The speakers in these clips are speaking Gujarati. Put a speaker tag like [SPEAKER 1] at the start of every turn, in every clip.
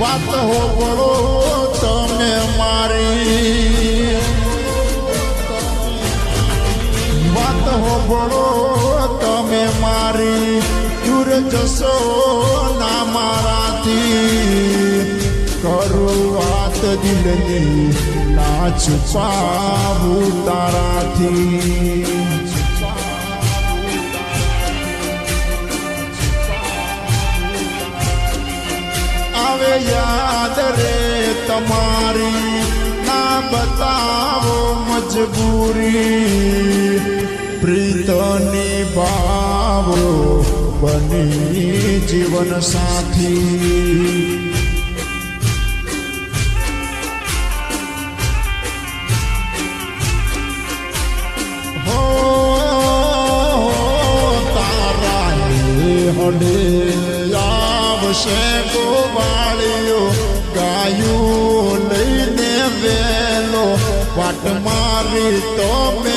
[SPEAKER 1] વાત હોબળો તમે મારી. વાત હોબળો તમે મારી. દૂર જશો ના મારાથી. કરું વાત દિલની ના છુપાવું તારાથી. તમારી ના બતાવો મજબૂરી. પ્રીતની ભાવો બની જીવન સાથી. હડે આવશે ગોવાળીઓ ગાયું વાટ મારી તો મેં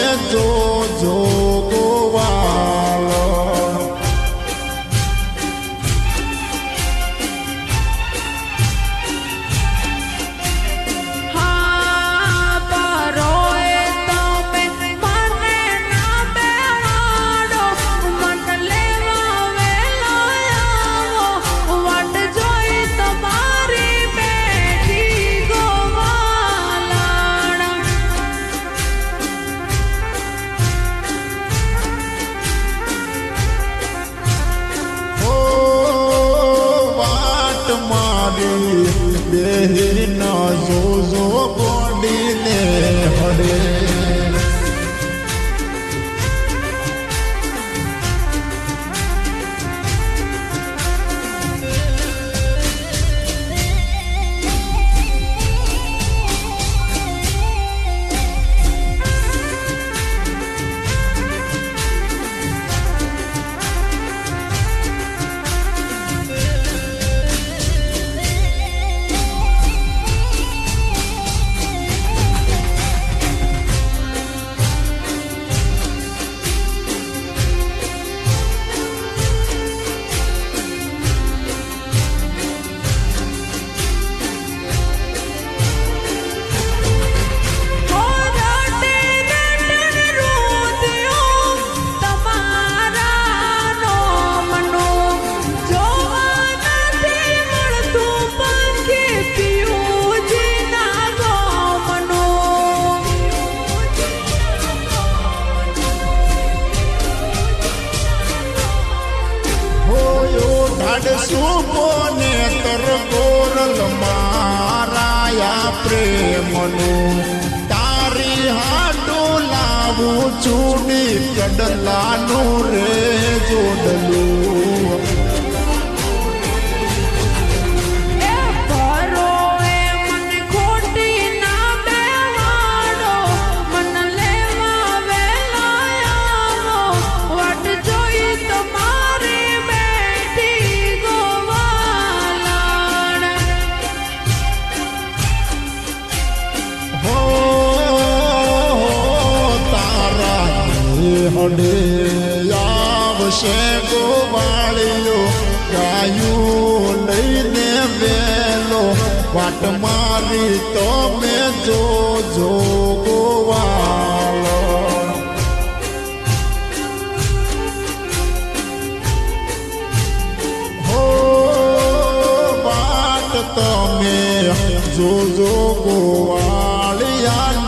[SPEAKER 1] ઢાડસુ કોને તર ગોરલ મારાયા પ્રેમનું. તારી હાટો લાવું ચૂડી કડલાનું રે જોડલું. હડે આવશે ગોવાળીઓ ગાયું લઈને વેલો વાટ મારી તો મેં જો જો ગોવાળો હો વાટ તમે જોજો ગોવાળિયાની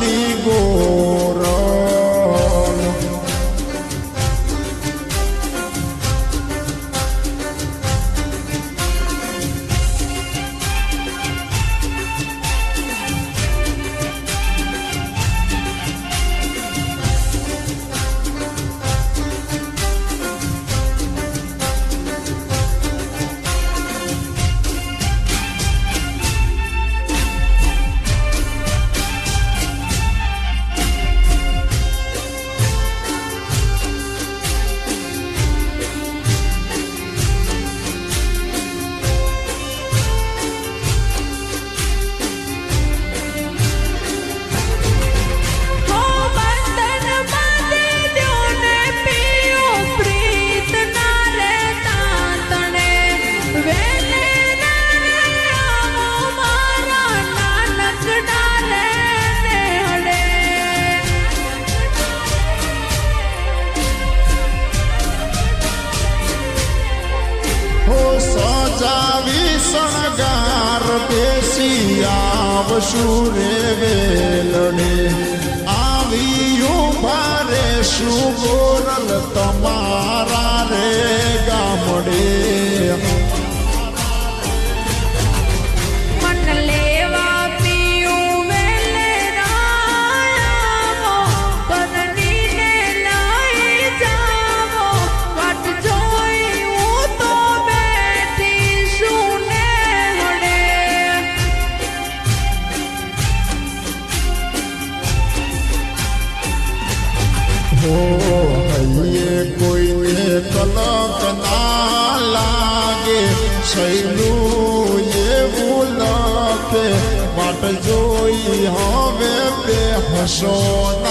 [SPEAKER 1] સજાવી શણગાર બેસી આવશું રે વેલડે. આવ્યું ભારે શું ગોરલ તમારા રે ગામડે.
[SPEAKER 2] હો
[SPEAKER 1] હૈયે કોઈને કલક ના લાગે સૈલું એવું લખે માટે જોઈ હવે બે હસો ના